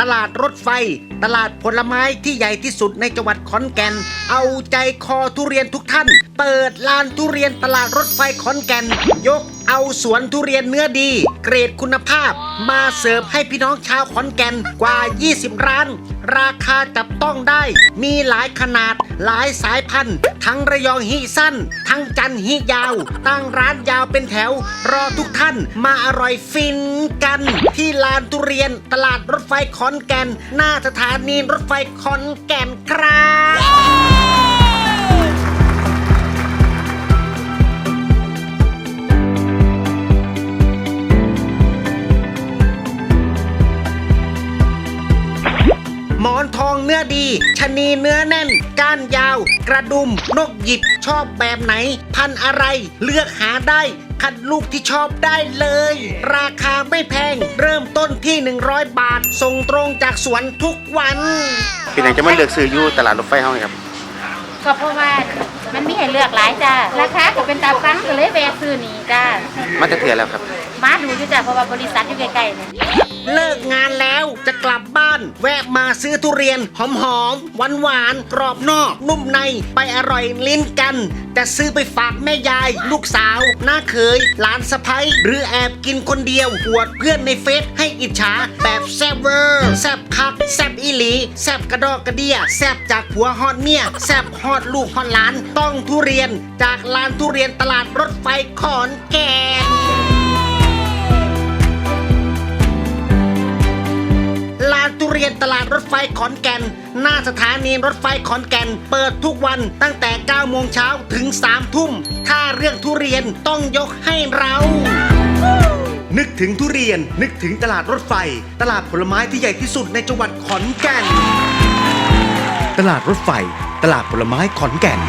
ตลาดรถไฟ ตลาดผลไม้ที่ใหญ่ที่สุดในจังหวัดขอนแก่น เอาใจคอทุเรียนทุกท่าน เปิดลานทุเรียนตลาดรถไฟขอนแก่น ยกเอาสวนทุเรียนเนื้อดี เกรดคุณภาพ มาเสิร์ฟให้พี่น้องชาวขอนแก่นกว่า 20 ร้าน ราคาจับต้องได้ มีหลายขนาดหลายสายพันธุ์ ทั้งระยองฮิสั้น ทั้งจันทร์ฮิยาว ตั้งร้านยาวเป็นแถว รอทุกท่านมาอร่อยฟินกัน ที่ลานทุเรียนตลาดรถไฟขอนแก่นหน้าสถานนีรถไฟขอนแก่นครับ เนื้อดีชะนีเนื้อแน่น ก้านยาว กระดุม นกหยิบชอบแบบไหน พันธุ์อะไรเลือกหาได้ คัดลูกที่ชอบได้เลย ราคาไม่แพง เริ่มต้นที่ 100 บาท ส่งตรงจากสวนทุกวันเป็นอย่างจะมาเลือกซื้ออยู่ตลาดรถไฟเฮาครับก็เพราะว่ามันมีให้เลือกหลายจ้าราคาก็เป็นตามฟังก็เลยแวะซื้อนี่จ้ามาจะเถื่อแล้วครับ มาดูอยู่จ้าเพราะว่าบริษัทอยู่ใกล้ๆเนี่ยเลิกงานแล้วจะกลับบ้าน แวะมาซื้อทุเรียนหอมๆหวานๆกรอบนอก นุ่มในไปอร่อยลิ้นกัน แต่ซื้อไปฝากแม่ยาย ลูกสาวน้าเขยหลานสะพ้ยหรือแอบกินคนเดียวอวดเพื่อนในเฟซให้อิจฉาแบบแซบเวอร์แซบคักแซบอีหลีแซบกระดอกกระเดียแซบจากผัวฮอดเมียแซบฮอดลูกฮอดหลานต้องทุเรียนจากลานทุเรียนตลาดรถไฟขอนแก่น ทุเรียนตลาดรถไฟขอนแก่น หน้าสถานีรถไฟขอนแก่น เปิดทุกวันตั้งแต่ 9 โมงเช้าถึง 3 ทุ่ม ถ้าเรื่องทุเรียนต้องยกให้เรานึกถึงทุเรียน นึกถึงตลาดรถไฟ ตลาดผลไม้ที่ใหญ่ที่สุดในจังหวัดขอนแก่น ตลาดรถไฟ ตลาดผลไม้ขอนแก่น